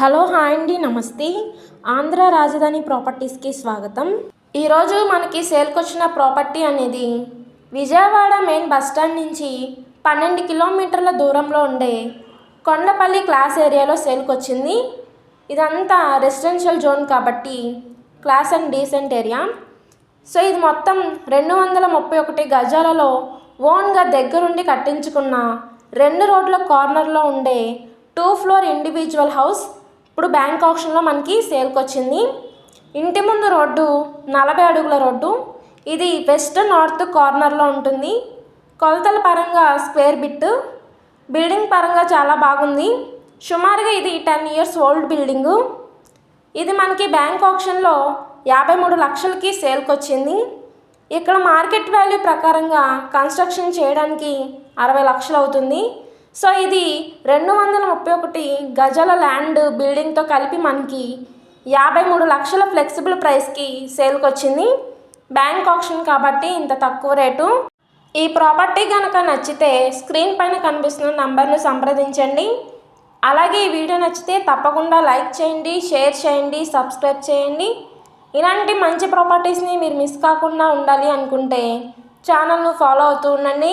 Hello hi అండి నమస్తే. ఆంధ్ర రాజధాని ప్రాపర్టీస్కి స్వాగతం. ఈరోజు మనకి సేల్కి వచ్చిన ప్రాపర్టీ అనేది విజయవాడ మెయిన్ బస్ స్టాండ్ నుంచి పన్నెండు కిలోమీటర్ల దూరంలో ఉండే కొండపల్లి క్లాస్ ఏరియాలో సేల్కి వచ్చింది ఇదంతా రెసిడెన్షియల్ జోన్ కాబట్టి class and decent area. So ఇది మొత్తం రెండు వందల ముప్పై ఒకటి గజాలలో ఓన్గా దగ్గరుండి కట్టించుకున్న రెండు రోడ్ల కార్నర్లో ఉండే టూ ఫ్లోర్ ఇండివిజువల్ హౌస్ ఇప్పుడు బ్యాంక్ ఆప్షన్లో మనకి సేల్కి వచ్చింది ఇంటి ముందు రోడ్డు నలభై అడుగుల రోడ్డు. ఇది వెస్ట్ నార్త్ కార్నర్లో ఉంటుంది. కొలతల పరంగా స్క్వేర్ బిట్. బిల్డింగ్ పరంగా చాలా బాగుంది. సుమారుగా ఇది టెన్ ఇయర్స్ ఓల్డ్ బిల్డింగు. ఇది మనకి బ్యాంక్ ఆప్షన్లో యాభై మూడు లక్షలకి సేల్కి వచ్చింది ఇక్కడ మార్కెట్ వాల్యూ ప్రకారంగా కన్స్ట్రక్షన్ చేయడానికి అరవై లక్షలు అవుతుంది సో ఇది రెండు వందల ముప్పై ఒకటి గజాల ల్యాండ్ బిల్డింగ్తో కలిపి మనకి యాభై మూడు లక్షల ఫ్లెక్సిబుల్ ప్రైస్కి సేల్కి వచ్చింది బ్యాంక్ ఆప్షన్ కాబట్టి ఇంత తక్కువ రేటు. ఈ ప్రాపర్టీ కనుక నచ్చితే స్క్రీన్ పైన కనిపిస్తున్న నంబర్ను సంప్రదించండి. అలాగే ఈ వీడియో నచ్చితే తప్పకుండా లైక్ చేయండి షేర్ చేయండి సబ్స్క్రైబ్ చేయండి. ఇలాంటి మంచి ప్రాపర్టీస్ని మీరు మిస్ కాకుండా ఉండాలి అనుకుంటే ఛానల్ను ఫాలో అవుతూ ఉండండి.